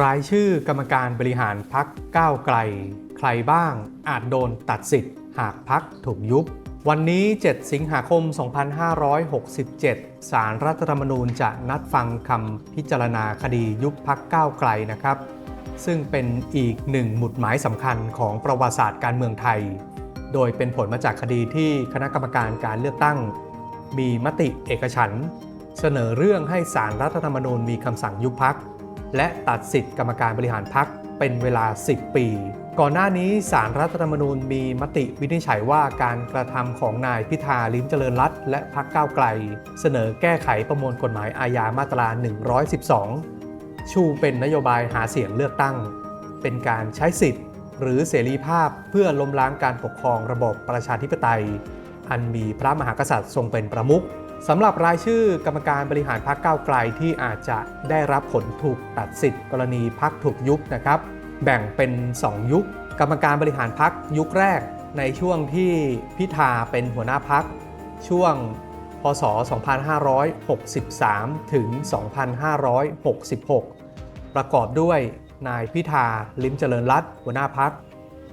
รายชื่อกรรมการบริหารพักก้าวไกล ใครบ้างอาจโดนตัดสิทธิ์ หากพักถูกยุบ วันนี้ 7 สิงหาคม 2567 สารรัฐธรรมนูญจะนัดฟังคำพิจารณาคดียุบพักก้าวไกลนะครับ ซึ่งเป็นอีกหนึ่งหมุดหมายสำคัญของประวัติศาสตร์การเมืองไทย โดยเป็นผลมาจากคดีที่คณะกรรมการการเลือกตั้ง มีมติเอกฉันเสนอเรื่องให้สารรัฐธรรมนูญมีคำสั่งยุบพัก และตัดสิทธิ์กรรมการบริหารพักเป็นเวลา 10 ปี ก่อนหน้านี้สารรัฐธรรมนูญมีมติวินิจฉัยว่าการกระทำของนายพิธาลิ้มเจริญรัตและพักก้าวไกล เสนอแก้ไขประมวลกฎหมายอาญามาตรา 112 ชูเป็นนโยบายหาเสียงเลือกตั้ง เป็นการใช้สิทธิ์ หรือเสรีภาพเพื่อล้มล้างการปกครองระบบประชาธิปไตย อันมีพระมหากษัตริย์ทรงเป็นประมุข สำหรับรายชื่อกรรมการบริหารพรรคก้าไกลที่อาจจะได้รับผลถูกตัดสิทธิ์กรณีพักถูกยุบนะครับ แบ่งเป็น 2 ยุค กรรมการบริหารพักยุคแรก ในช่วงที่พิธาเป็นหัวหน้าพัก ช่วงพศ 2563 ถึง 2566 ประกอบด้วยนายพิธาลิ้มเจริญรัตน์หัวหน้าพัก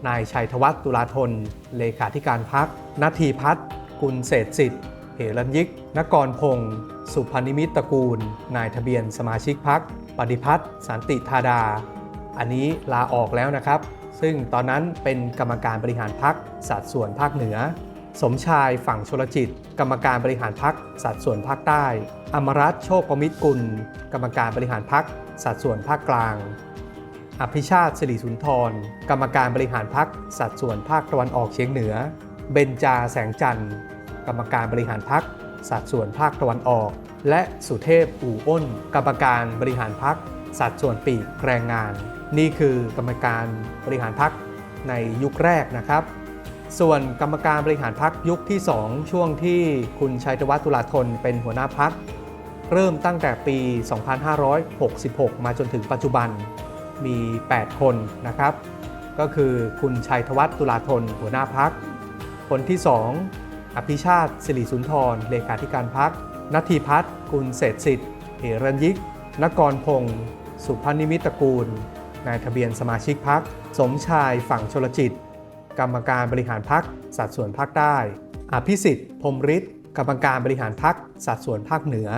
นายชัยธวัฒน์ตุลาธน เลขาธิการพัก นาทีพัฒน์กุลเศรษฐสิทธิ์ เหรัญยิก นกรพงศ์สุพนิมิตตระกูล นายทะเบียนสมาชิกพัก ปฏิพัฒน์สันติธาดา อันนี้ลาออกแล้วนะครับ ซึ่งตอนนั้นเป็นกรรมการบริหารพักสัดส่วนภาคเหนือ สมชายฝั่งชลจิต กรรมการบริหารพักสัดส่วนภาคใต้ อมรัตโชคประมิตรกุล กรรมการบริหารพักสัดส่วนภาคกลาง อภิชาติสิริสุนทร กรรมการบริหารพักสัดส่วนภาคตะวันออกเฉียงเหนือ เบญจาแสงจันทร์ กรรมการบริหารพักสัดส่วนภาคตะวันออก และสุเทพอู่อ้น กรรมการบริหารพักสัดส่วนปีกแรงงาน นี่คือกรรมการบริหารพักในยุคแรกนะครับ ส่วนกรรมการบริหารพักยุคที่ 2 ช่วงที่คุณชัยธวัฒน์ตุลาธนเป็นหัวหน้าพักเริ่มตั้งแต่ปี 2566 มาจนถึงปัจจุบันมี 8 คนนะครับ ก็คือคุณชัยธวัฒน์ตุลาธนหัวหน้าพัก คนที่ 2 อภิชาติสิริสุนทร เลขาธิการพักนัทีพัฒน์กุลเศรษฐสิทธิ์เหรัญยิก นกรพงศ์สุพนิมิตตกูล นายทะเบียนสมาชิกพัก สมชายฝั่งชลจิต กรรมการบริหารพักสัดส่วนภาคใต้ อภิสิทธิ์พรมฤทธิ์กรรมการบริหารพักสัดส่วนภาคเหนือ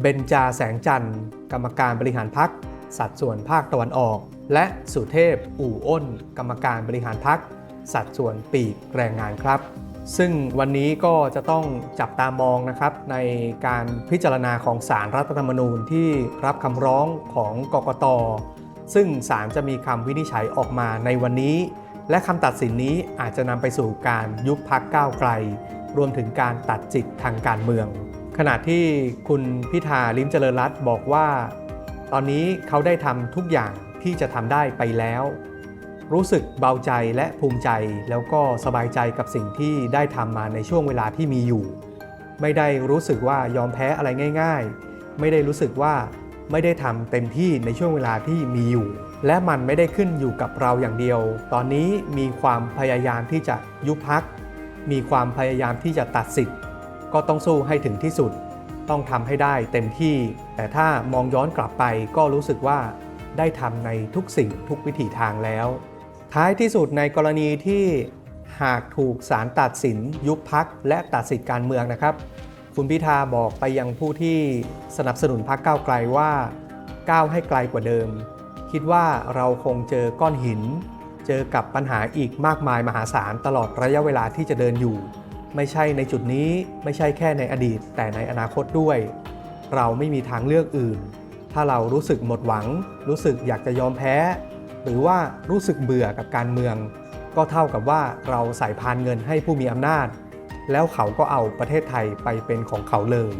เบญจาแสงจันทร์ กรรมการบริหารพักสัดส่วนภาคตะวันออก และสุเทพอู่อ้น กรรมการบริหารพักสัดส่วนปีกแรงงานครับ ซึ่งวันนี้ก็จะต้องจับตามองนะครับในการพิจารณาของสารรัฐธรรมนูญที่รับคำร้องของกกต ซึ่งศาลจะมีคำวินิจฉัยออกมาในวันนี้ และคำตัดสินนี้อาจจะนำไปสู่การยุบพักก้าวไกล รวมถึงการตัดจิตทางการเมือง ขณะที่คุณพิธาลิ้มเจริญรัตน์บอกว่า ตอนนี้เขาได้ทำทุกอย่างที่จะทำได้ไปแล้ว รู้สึกเบาใจและภูมิใจ แล้วก็สบายใจกับสิ่งที่ได้ทำมาในช่วงเวลาที่มีอยู่ ไม่ได้รู้สึกว่ายอมแพ้อะไรง่าย ๆ ไม่ได้รู้สึกว่าไม่ได้ทำเต็มที่ในช่วงเวลาที่มีอยู่ และมันไม่ได้ขึ้นอยู่กับเราอย่างเดียว ตอนนี้มีความพยายามที่จะยุบพัก มีความพยายามที่จะตัดสิทธิ์ ก็ต้องสู้ให้ถึงที่สุด ต้องทำให้ได้เต็มที่ แต่ถ้ามองย้อนกลับไปก็รู้สึกว่าได้ทำในทุกสิ่งทุกวิถีทางแล้ว ท้ายที่สุดในกรณีที่หากถูกศาลตัดสิน ยุบพักและตัดสิทธิการเมืองนะครับ คุณพิธาบอกไปยังผู้ที่สนับสนุนพักก้าวไกลว่าก้าวให้ไกลกว่าเดิม คิดว่าเราคงเจอก้อนหิน เจอกับปัญหาอีกมากมายมหาศาลตลอดระยะเวลาที่จะเดินอยู่ ไม่ใช่ในจุดนี้ไม่ใช่แค่ในอดีต แต่ในอนาคตด้วย เราไม่มีทางเลือกอื่น ถ้าเรารู้สึกหมดหวัง รู้สึกอยากจะยอมแพ้ หรือว่ารู้สึกเบื่อกับการเมือง ก็เท่ากับว่าเราใส่พานเงินให้ผู้มีอำนาจ แล้วเขาก็เอาประเทศไทยไปเป็นของเขาเลย